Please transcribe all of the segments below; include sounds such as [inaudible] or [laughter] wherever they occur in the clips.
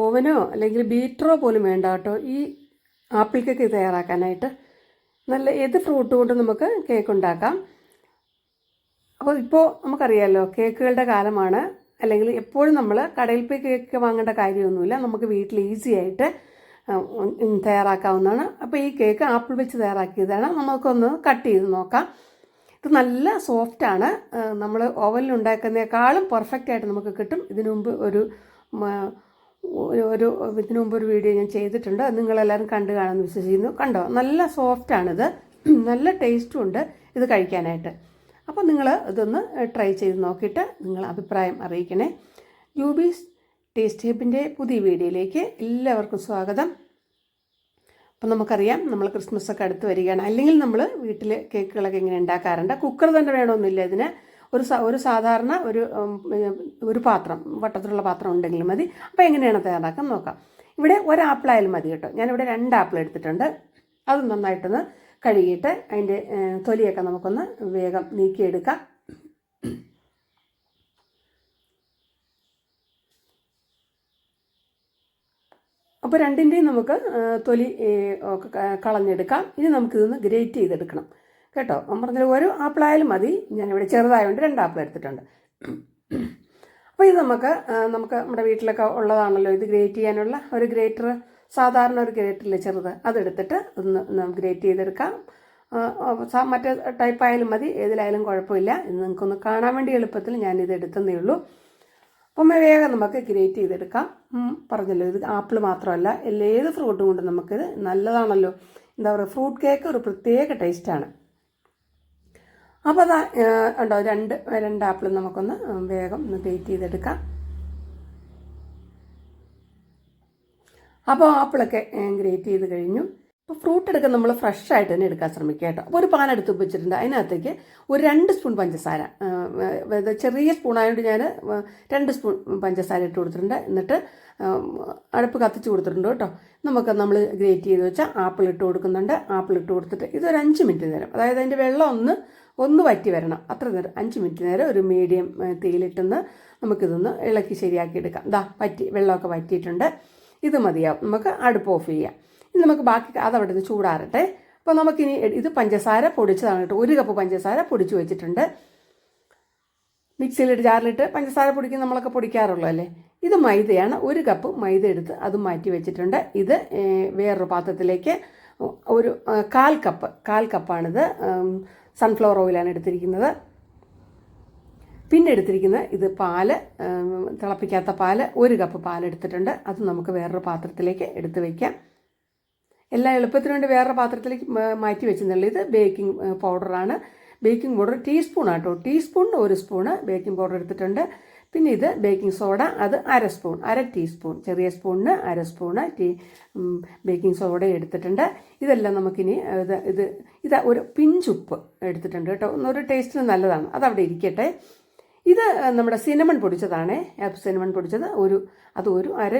ഓവനോ അല്ലെങ്കിൽ ബീറ്ററോ പോലും വേണ്ട കേട്ടോ. ഈ ആപ്പിൾ കേക്ക് തയ്യാറാക്കാനായിട്ട് നല്ല ഏത് ഫ്രൂട്ട് കൊണ്ട് നമുക്ക് കേക്ക് ഉണ്ടാക്കാം. അപ്പോൾ ഇപ്പോൾ നമുക്കറിയാമല്ലോ കേക്കുകളുടെ കാലമാണ്. അല്ലെങ്കിൽ എപ്പോഴും നമ്മൾ കടയിൽ പോയി കേക്ക് വാങ്ങേണ്ട കാര്യമൊന്നുമില്ല. നമുക്ക് വീട്ടിൽ ഈസി ആയിട്ട് തയ്യാറാക്കാവുന്നതാണ്. അപ്പോൾ ഈ കേക്ക് ആപ്പിൾ വെച്ച് തയ്യാറാക്കിയതാണ്. നമുക്കൊന്ന് കട്ട് ചെയ്ത് നോക്കാം. ഇത് നല്ല സോഫ്റ്റാണ് നമ്മൾ ഓവനിൽ ഉണ്ടാക്കുന്നേക്കാളും പെർഫെക്റ്റ് ആയിട്ട് നമുക്ക് കിട്ടും. ഇതിനു മുമ്പ് ഒരു ഒരു ഇതിനു മുമ്പ് ഒരു വീഡിയോ ഞാൻ ചെയ്തിട്ടുണ്ട്. അത് നിങ്ങളെല്ലാവരും കണ്ടു കാണുമെന്ന് വിശ്വസിക്കുന്നു. കണ്ടോ? നല്ല സോഫ്റ്റാണിത്. [clears throat] നല്ല ടേസ്റ്റും ഉണ്ട് ഇത് കഴിക്കാനായിട്ട്. അപ്പോൾ നിങ്ങൾ ഇതൊന്ന് ട്രൈ ചെയ്ത് നോക്കിയിട്ട് നിങ്ങൾ അഭിപ്രായം അറിയിക്കണേ. യൂബീസ് ടേസ്റ്റ് ഹെബിന്റെ പുതിയ വീഡിയോയിലേക്ക് എല്ലാവർക്കും സ്വാഗതം. അപ്പം നമുക്കറിയാം നമ്മൾ ക്രിസ്മസ് ഒക്കെ അടുത്ത് വരികയാണ്. അല്ലെങ്കിൽ നമ്മൾ വീട്ടിൽ കേക്കുകളൊക്കെ ഇങ്ങനെ ഉണ്ടാക്കാറുണ്ട്. കുക്കർ തന്നെ വേണമെന്നില്ല ഇതിന്. ഒരു ഒരു സാധാരണ ഒരു ഒരു പാത്രം വട്ടത്തിലുള്ള പാത്രം ഉണ്ടെങ്കിൽ മതി. അപ്പോൾ എങ്ങനെയാണ് തയ്യാറാക്കാൻ നോക്കാം. ഇവിടെ ഒരു ഒരാപ്പിളായാലും മതി കേട്ടോ. ഞാനിവിടെ രണ്ട് ആപ്പിൾ എടുത്തിട്ടുണ്ട്. അത് നന്നായിട്ടൊന്ന് കഴുകിയിട്ട് അതിന്റെ തൊലിയൊക്കെ നമുക്കൊന്ന് വേഗം നീക്കിയെടുക്കാം. അപ്പോൾ രണ്ടിന്റെയും നമുക്ക് തൊലി കളഞ്ഞെടുക്കാം. ഇനി നമുക്കിതൊന്ന് ഗ്രേറ്റ് ചെയ്തെടുക്കണം. കേട്ടോ? ഞാൻ പറഞ്ഞത് ഒരു ആപ്പിളായാലും മതി. ഞാനിവിടെ ചെറുതായതുകൊണ്ട് രണ്ട് ആപ്പിൾ എടുത്തിട്ടുണ്ട്. അപ്പോൾ ഇത് നമുക്ക് നമുക്ക് നമ്മുടെ വീട്ടിലൊക്കെ ഉള്ളതാണല്ലോ ഇത് ഗ്രേറ്റ് ചെയ്യാനുള്ള ഒരു ഗ്രേറ്റർ സാധാരണ ഒരു ഗ്രേറ്ററിൽ ചെറുത്? അതെടുത്തിട്ട് ഒന്ന് ഗ്രേറ്റ് ചെയ്തെടുക്കാം. മറ്റേ ടൈപ്പ് ആയാലും മതി ഏതിലായാലും കുഴപ്പമില്ല ഇത് നിങ്ങൾക്കൊന്ന് കാണാൻ വേണ്ടി എളുപ്പത്തിൽ ഞാനിത് എടുത്തതേ ഉള്ളൂ. അപ്പം വേഗം നമുക്ക് ഗ്രേറ്റ് ചെയ്തെടുക്കാം. പറഞ്ഞല്ലോ ഇത് ആപ്പിൾ മാത്രമല്ല ഏത് ഫ്രൂട്ടും കൊണ്ട് നമുക്കിത് നല്ലതാണല്ലോ. എന്താ പറയുക ഫ്രൂട്ട് കേക്ക് ഒരു പ്രത്യേക ടേസ്റ്റാണ്. അപ്പോൾ അതാ ഉണ്ടോ രണ്ട് രണ്ട് ആപ്പിൾ നമുക്കൊന്ന് വേഗം ഒന്ന് ഗ്രേറ്റ് ചെയ്തെടുക്കാം. അപ്പോൾ ആപ്പിളൊക്കെ ഗ്രേറ്റ് ചെയ്ത് കഴിഞ്ഞു. അപ്പോൾ ഫ്രൂട്ട് എടുക്കാൻ നമ്മൾ ഫ്രഷ് ആയിട്ട് തന്നെ എടുക്കാൻ ശ്രമിക്കുക കേട്ടോ. അപ്പോൾ ഒരു പാൻ എടുത്ത് വെച്ചിട്ടുണ്ട്. അതിനകത്തേക്ക് ഒരു രണ്ട് സ്പൂൺ പഞ്ചസാര. ചെറിയ സ്പൂൺ ആയതുകൊണ്ട് ഞാൻ രണ്ട് സ്പൂൺ പഞ്ചസാര ഇട്ട് കൊടുത്തിട്ടുണ്ട്. എന്നിട്ട് അടുപ്പ് കത്തിച്ച് കൊടുത്തിട്ടുണ്ട് കേട്ടോ. നമുക്ക് നമ്മൾ ഗ്രേറ്റ് ചെയ്ത് വെച്ച ആപ്പിൾ ഇട്ട് കൊടുക്കുന്നുണ്ട്. ആപ്പിൾ ഇട്ട് കൊടുത്തിട്ട് ഇതൊരു അഞ്ച് മിനിറ്റ് നേരം. അതായത് അതിന്റെ വെള്ളം ഒന്ന് ഒന്ന് വറ്റി വരണം. അത്ര നേരം അഞ്ച് മിനിറ്റ് നേരം ഒരു മീഡിയം തീയിലിട്ടൊന്ന് നമുക്കിതൊന്ന് ഇളക്കി ശരിയാക്കി എടുക്കാം ദാ വറ്റി വെള്ളമൊക്കെ വറ്റിയിട്ടുണ്ട്. ഇത് മതിയാവും. നമുക്ക് അടുപ്പ് ഓഫ് ചെയ്യാം. ഇനി നമുക്ക് ബാക്കി അതവിടെ നിന്ന് ചൂടാറട്ടെ. അപ്പോൾ നമുക്കിനി ഇത് പഞ്ചസാര പൊടിച്ചതാണ് കേട്ടോ. ഒരു കപ്പ് പഞ്ചസാര പൊടിച്ചു വെച്ചിട്ടുണ്ട്. മിക്സിയിലിട്ട് ജാറിലിട്ട് പഞ്ചസാര പൊടിക്കും നമ്മളൊക്കെ പൊടിക്കാറുള്ളൂ അല്ലേ? ഇത് മൈദയാണ്. ഒരു കപ്പ് മൈദ എടുത്ത് അത് മാറ്റി വെച്ചിട്ടുണ്ട്. ഇത് വേറൊരു പാത്രത്തിലേക്ക് ഒരു കാൽ കപ്പ് കാൽ കപ്പാണിത്. സൺഫ്ലവർ ഓയിലാണ് എടുത്തിരിക്കുന്നത്. പിന്നെ എടുത്തിരിക്കുന്നത് ഇത് പാൽ തിളപ്പിക്കാത്ത പാൽ ഒരു കപ്പ് പാൽ എടുത്തിട്ടുണ്ട്. അത് നമുക്ക് വേറൊരു പാത്രത്തിലേക്ക് എടുത്തു വയ്ക്കാം എല്ലാം എളുപ്പത്തിന് വേണ്ടി വേറെ പാത്രത്തിലേക്ക് മാറ്റി വെച്ചെന്നുള്ളൂ ഇത് ബേക്കിംഗ് പൗഡറാണ് ബേക്കിംഗ് പൗഡർ ടീസ്പൂൺ ആട്ടോ. ടീസ്പൂൺ ഒരു സ്പൂണ് ബേക്കിംഗ് പൗഡർ എടുത്തിട്ടുണ്ട്. പിന്നെ ഇത് ബേക്കിംഗ് സോഡ അത് അര സ്പൂൺ അര ടീസ്പൂൺ ചെറിയ സ്പൂണിന് അര സ്പൂണ് ടീ ബേക്കിംഗ് സോഡ എടുത്തിട്ടുണ്ട്. ഇതെല്ലാം നമുക്കിനി ഇത് ഇത് ഇത് ഒരു പിഞ്ചുപ്പ് എടുത്തിട്ടുണ്ട് കേട്ടോ. ഒരു ടേസ്റ്റിന് നല്ലതാണ്. അതവിടെ ഇരിക്കട്ടെ. ഇത് നമ്മുടെ സിനമൺ പൊടിച്ചതാണ്. സിനമൺ പൊടിച്ചത് ഒരു അത് ഒരു അര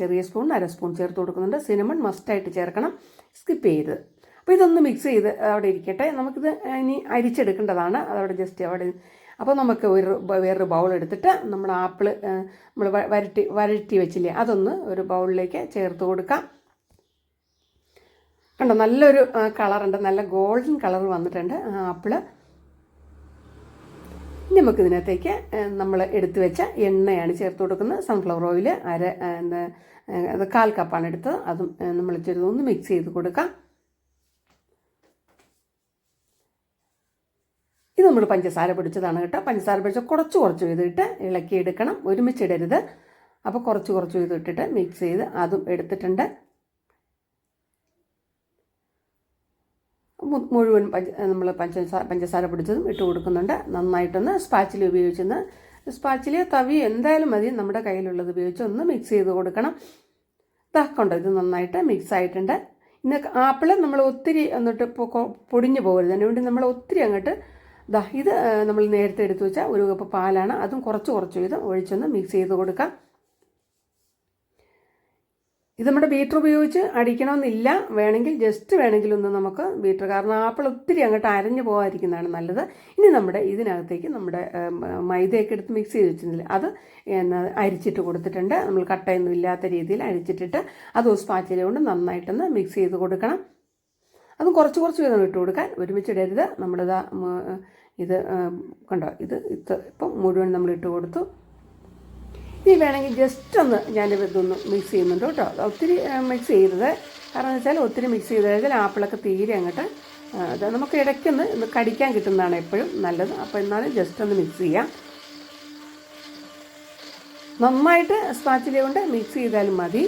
ചെറിയ സ്പൂൺ അര സ്പൂൺ ചേർത്ത് കൊടുക്കുന്നുണ്ട്. സിനമൺ മസ്റ്റായിട്ട് ചേർക്കണം. സ്കിപ്പ് ചെയ്ത് അപ്പോൾ ഇതൊന്ന് മിക്സ് ചെയ്ത് അവിടെ ഇരിക്കട്ടെ. നമുക്കിത് ഇനി അരിച്ചെടുക്കേണ്ടതാണ്. അതവിടെ ജസ്റ്റ് അവിടെ അപ്പോൾ നമുക്ക് ഒരു വേറൊരു ബൗൾ എടുത്തിട്ട് നമ്മൾ ആപ്പിൾ നമ്മൾ വരട്ടി വരട്ടി വെച്ചില്ലേ? അതൊന്ന് ഒരു ബൗളിലേക്ക് ചേർത്ത് കൊടുക്കാം. കണ്ടോ? നല്ലൊരു കളറുണ്ട് നല്ല ഗോൾഡൻ കളർ വന്നിട്ടുണ്ട് ആപ്പിൾ. ഇനി നമുക്ക് ഇതിനകത്തേക്ക് നമ്മൾ എടുത്തു വെച്ച എണ്ണയാണ് ചേർത്ത് കൊടുക്കുന്നത്. സൺഫ്ലവർ ഓയിൽ അര എന്താ കാൽ കപ്പാണ് എടുത്തത്. അതും നമ്മൾ ചെറുതൊന്ന് മിക്സ് ചെയ്ത് കൊടുക്കാം. ഇത് നമ്മൾ പഞ്ചസാര പിടിച്ചതാണ് കേട്ടോ. പഞ്ചസാര പൊടിച്ച കുറച്ച് കുറച്ച് ചെയ്തിട്ട് ഇളക്കി എടുക്കണം ഒരുമിച്ച് ഇടരുത് അപ്പോൾ കുറച്ച് കുറച്ച് ചെയ്തിട്ടിട്ട് മിക്സ് ചെയ്ത് അതും എടുത്തിട്ടുണ്ട്. മുഴുവൻ പഞ്ച നമ്മൾ പഞ്ചസാര പഞ്ചസാര പിടിച്ചതും ഇട്ട് കൊടുക്കുന്നുണ്ട്. നന്നായിട്ടൊന്ന് സ്പാച്ചിൽ ഉപയോഗിച്ചൊന്ന് സ്പാച്ചിൽ തവി എന്തായാലും മതി. നമ്മുടെ കയ്യിലുള്ളത് ഉപയോഗിച്ച് ഒന്ന് മിക്സ് ചെയ്ത് കൊടുക്കണം. ഇതാക്കൊണ്ട് കണ്ടോ ഇത് നന്നായിട്ട് മിക്സ് ആയിട്ടുണ്ട്. ഇന്ന് ആപ്പിൾ നമ്മൾ ഒത്തിരി എന്നിട്ട് പൊടിഞ്ഞു പോകരുത്. അതിനുവേണ്ടി നമ്മൾ ഒത്തിരി അങ്ങോട്ട് ദാ ഇത് നമ്മൾ നേരത്തെ എടുത്തു വെച്ച ഒരു കപ്പ് പാലാണ്. അതും കുറച്ച് കുറച്ച് വീതം ഒഴിച്ചൊന്ന് മിക്സ് ചെയ്ത് കൊടുക്കാം. ഇത് നമ്മുടെ ബീറ്റർ ഉപയോഗിച്ച് അടിക്കണമെന്നില്ല. വേണമെങ്കിൽ ജസ്റ്റ് വേണമെങ്കിൽ ഒന്ന് നമുക്ക് ബീറ്റർ കാരണം ആപ്പിൾ ഒത്തിരി അങ്ങോട്ട് അരഞ്ഞു പോകാതിരിക്കുന്നതാണ് നല്ലത്. ഇനി നമ്മുടെ ഇതിനകത്തേക്ക് നമ്മുടെ മൈദയൊക്കെ എടുത്ത് മിക്സ് ചെയ്ത് വെച്ചിരുന്നില്ല അത് അരിച്ചിട്ട് കൊടുത്തിട്ടുണ്ട്. നമ്മൾ കട്ടയൊന്നും ഇല്ലാത്ത രീതിയിൽ അരിച്ചിട്ടിട്ട് അത് സ്പാച്ചില കൊണ്ട് നന്നായിട്ടൊന്ന് മിക്സ് ചെയ്ത് കൊടുക്കണം. അതും കുറച്ച് കുറച്ച് വീതം ഇട്ട് കൊടുക്കാൻ ഒരുമിച്ചിടരുത് നമ്മളിതാ ഉം, ഇത് കണ്ടോ ഇത് ഇത് ഇപ്പം മുഴുവൻ നമ്മൾ ഇട്ട് കൊടുത്തു. ഇനി വേണമെങ്കിൽ ജസ്റ്റ് ഒന്ന് ഞാൻ ഇതൊന്ന് മിക്സ് ചെയ്യുന്നുണ്ട് കേട്ടോ. ഒത്തിരി മിക്സ് ചെയ്തത് കാരണം എന്ന് വെച്ചാൽ ഒത്തിരി മിക്സ് ചെയ്ത് കഴിഞ്ഞാൽ ആപ്പിളൊക്കെ തീരെ അങ്ങോട്ട് അത് നമുക്ക് ഇടയ്ക്കൊന്ന് കടിക്കാൻ കിട്ടുന്നതാണ് എപ്പോഴും നല്ലത്. അപ്പോൾ എന്നാലും ജസ്റ്റ് ഒന്ന് മിക്സ് ചെയ്യാം. നന്നായിട്ട് സ്പാച്ചില കൊണ്ട് മിക്സ് ചെയ്താലും മതി.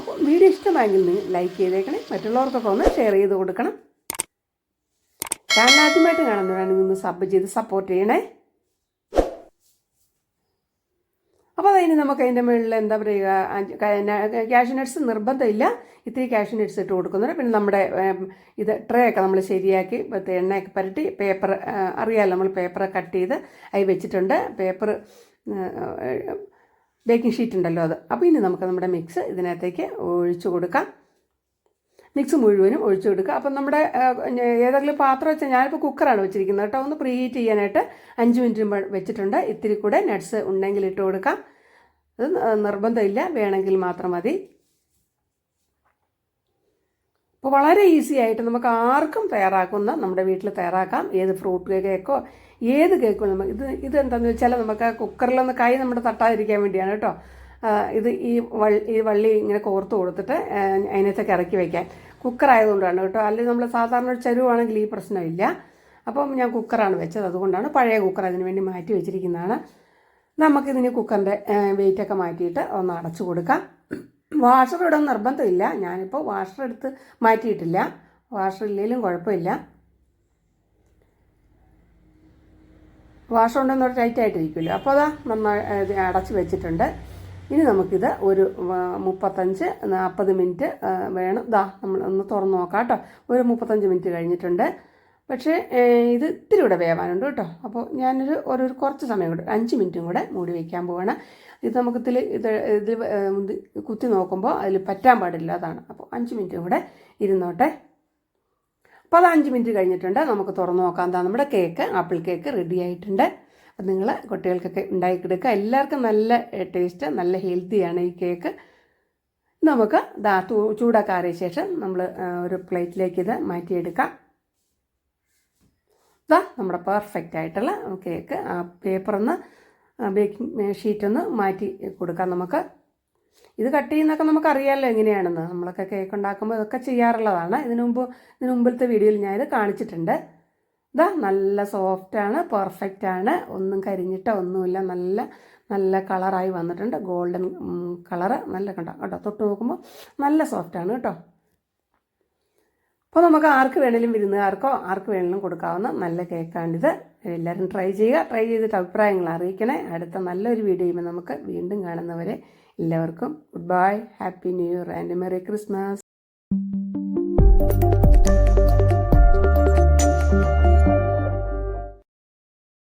അപ്പോൾ വീഡിയോ ഇഷ്ടമായെങ്കിൽ നിങ്ങൾ ലൈക്ക് ചെയ്തേക്കണേ. മറ്റുള്ളവർക്കൊക്കെ ഒന്ന് ഷെയർ ചെയ്ത് കൊടുക്കണം. ചാനൽ ആദ്യമായിട്ട് കാണുന്നവരാണെങ്കിൽ ഒന്ന് സബ് ചെയ്ത് സപ്പോർട്ട് ചെയ്യണേ. അപ്പോൾ അതിന് നമുക്ക് അതിന്റെ മുകളിൽ എന്താ പറയുക ക്യാഷ് നട്ട്സ് നിർബന്ധമില്ല. ഇത്തിരി ക്യാഷ് നട്ട്സ് ഇട്ട് കൊടുക്കുന്നുണ്ട്. പിന്നെ നമ്മുടെ ഇത് ട്രേ ഒക്കെ നമ്മൾ ശരിയാക്കി എണ്ണയൊക്കെ പരട്ടി പേപ്പർ അറിയാമല്ലോ നമ്മൾ പേപ്പർ കട്ട് ചെയ്ത് അതിൽ വെച്ചിട്ടുണ്ട്. പേപ്പർ ബേക്കിംഗ് ഷീറ്റ് ഉണ്ടല്ലോ അത്. അപ്പോൾ ഇനി നമുക്ക് നമ്മുടെ മിക്സ് ഇതിനകത്തേക്ക് ഒഴിച്ചു കൊടുക്കാം. മിക്സ് മുഴുവനും ഒഴിച്ചു കൊടുക്കുക. അപ്പം നമ്മുടെ ഏതെങ്കിലും പാത്രം വെച്ചാൽ ഞാനിപ്പോൾ കുക്കറാണ് വെച്ചിരിക്കുന്നത് കേട്ടോ. ഒന്ന് പ്രീ ഹീറ്റ് ചെയ്യാനായിട്ട് അഞ്ച് മിനിറ്റ് വെച്ചിട്ടുണ്ട്. ഇത്തിരി കൂടെ നട്ട്സ് ഉണ്ടെങ്കിൽ ഇട്ട് കൊടുക്കാം. അത് നിർബന്ധമില്ല. വേണമെങ്കിൽ മാത്രം മതി. അപ്പോൾ വളരെ ഈസി ആയിട്ട് നമുക്ക് ആർക്കും തയ്യാറാക്കുന്ന നമ്മുടെ വീട്ടിൽ തയ്യാറാക്കാം. ഏത് ഫ്രൂട്ട് കേക്കോ ഏത് കേക്കോ നമുക്ക് ഇത് ഇത് എന്താണെന്ന് വെച്ചാൽ നമുക്ക് കുക്കറിലൊന്ന് കൈ നമ്മുടെ തട്ടാതിരിക്കാൻ വേണ്ടിയാണ് കേട്ടോ. ഇത് ഈ വള്ളി ഈ വള്ളി ഇങ്ങനെ കോർത്ത് കൊടുത്തിട്ട് അതിനകത്തേക്ക് ഇറക്കി വയ്ക്കാൻ കുക്കർ ആയതുകൊണ്ടാണ് കേട്ടോ. അല്ലെങ്കിൽ നമ്മൾ സാധാരണ ഒരു ചരുവാണെങ്കിൽ ഈ പ്രശ്നമില്ല. അപ്പം ഞാൻ കുക്കറാണ് വെച്ചത്. അതുകൊണ്ടാണ് പഴയ കുക്കർ അതിന് വേണ്ടി മാറ്റി വെച്ചിരിക്കുന്നതാണ്. നമുക്കിതിന് കുക്കറിന്റെ വെയിറ്റൊക്കെ മാറ്റിയിട്ട് ഒന്ന് അടച്ചു കൊടുക്കാം. വാഷർ ഇടാൻ നിർബന്ധമില്ല. ഞാനിപ്പോൾ വാഷർ എടുത്ത് മാറ്റിയിട്ടില്ല. വാഷർ ഇല്ലെങ്കിലും കുഴപ്പമില്ല. വാഷർ ഉണ്ടെന്ന് ടൈറ്റായിട്ടിരിക്കുമല്ലോ അപ്പോൾ അതാ നന്നായി അടച്ച് വെച്ചിട്ടുണ്ട്. ഇനി നമുക്കിത് ഒരു മുപ്പത്തഞ്ച് നാൽപ്പത് മിനിറ്റ് വേണം. ദാ നമ്മൾ ഒന്ന് തുറന്ന് നോക്കാം കേട്ടോ. ഒരു മുപ്പത്തഞ്ച് മിനിറ്റ് കഴിഞ്ഞിട്ടുണ്ട്. പക്ഷേ ഇത് ഇത്തിരി കൂടെ വേവാനുണ്ട് കേട്ടോ. അപ്പോൾ ഞാനൊരു ഒരു കുറച്ച് സമയം കൂടെ അഞ്ച് മിനിറ്റും കൂടെ മൂടി വയ്ക്കാൻ പോവാണ്. ഇത് നമുക്ക് ഇതിൽ ഇത് ഇതിൽ കുത്തി നോക്കുമ്പോൾ അതിൽ പറ്റാൻ പാടില്ലാതാണ് അപ്പോൾ അഞ്ച് മിനിറ്റും കൂടെ ഇരുന്നോട്ടെ. അപ്പോൾ അത് അഞ്ച് മിനിറ്റ് കഴിഞ്ഞിട്ടുണ്ട്. നമുക്ക് തുറന്ന് നോക്കാം. എന്താ നമ്മുടെ കേക്ക് ആപ്പിൾ കേക്ക് റെഡി ആയിട്ടുണ്ട്. അപ്പം നിങ്ങൾ കുട്ടികൾക്കൊക്കെ ഉണ്ടാക്കിയെടുക്കുക. എല്ലാവർക്കും നല്ല ടേസ്റ്റ് നല്ല ഹെൽത്തിയാണ് ഈ കേക്ക് നമുക്ക് ദാ ചൂടാക്കാറിയ ശേഷം നമ്മൾ ഒരു പ്ലേറ്റിലേക്ക് ഇത് മാറ്റിയെടുക്കാം. ഇതാ നമ്മുടെ പെർഫെക്റ്റ് ആയിട്ടുള്ള കേക്ക് ആ പേപ്പറിന്ന് ബേക്കിംഗ് ഷീറ്റൊന്ന് മാറ്റി കൊടുക്കാം നമുക്ക്. ഇത് കട്ട് നമുക്ക് നമുക്കറിയാമല്ലോ എങ്ങനെയാണെന്ന്. നമ്മളൊക്കെ കേക്ക് ഉണ്ടാക്കുമ്പോൾ ഇതൊക്കെ ചെയ്യാറുള്ളതാണ്. ഇതിനു മുമ്പ് ഇതിനു മുമ്പിലത്തെ വീഡിയോയിൽ ഞാനിത് കാണിച്ചിട്ടുണ്ട്. ഇതാ നല്ല സോഫ്റ്റാണ് പെർഫെക്റ്റ് ആണ്. ഒന്നും കരിഞ്ഞിട്ടോ ഒന്നുമില്ല. നല്ല നല്ല കളറായി വന്നിട്ടുണ്ട്. ഗോൾഡൻ കളറ് നല്ല കണ്ടോ? കേട്ടോ തൊട്ട് നോക്കുമ്പോൾ നല്ല സോഫ്റ്റാണ് കേട്ടോ. അപ്പോൾ നമുക്ക് ആർക്ക് വേണേലും വിരുന്നുകാർക്കോ ആർക്ക് വേണേലും കൊടുക്കാവുന്ന നല്ല കേക്കാണിത് എല്ലാവരും ട്രൈ ചെയ്യുക. ട്രൈ ചെയ്തിട്ട് അഭിപ്രായങ്ങൾ അറിയിക്കണേ. അടുത്ത നല്ലൊരു വീഡിയോയുമ്പോൾ നമുക്ക് വീണ്ടും കാണുന്നവരെ എല്ലാവർക്കും goodbye happy new year and merry Christmas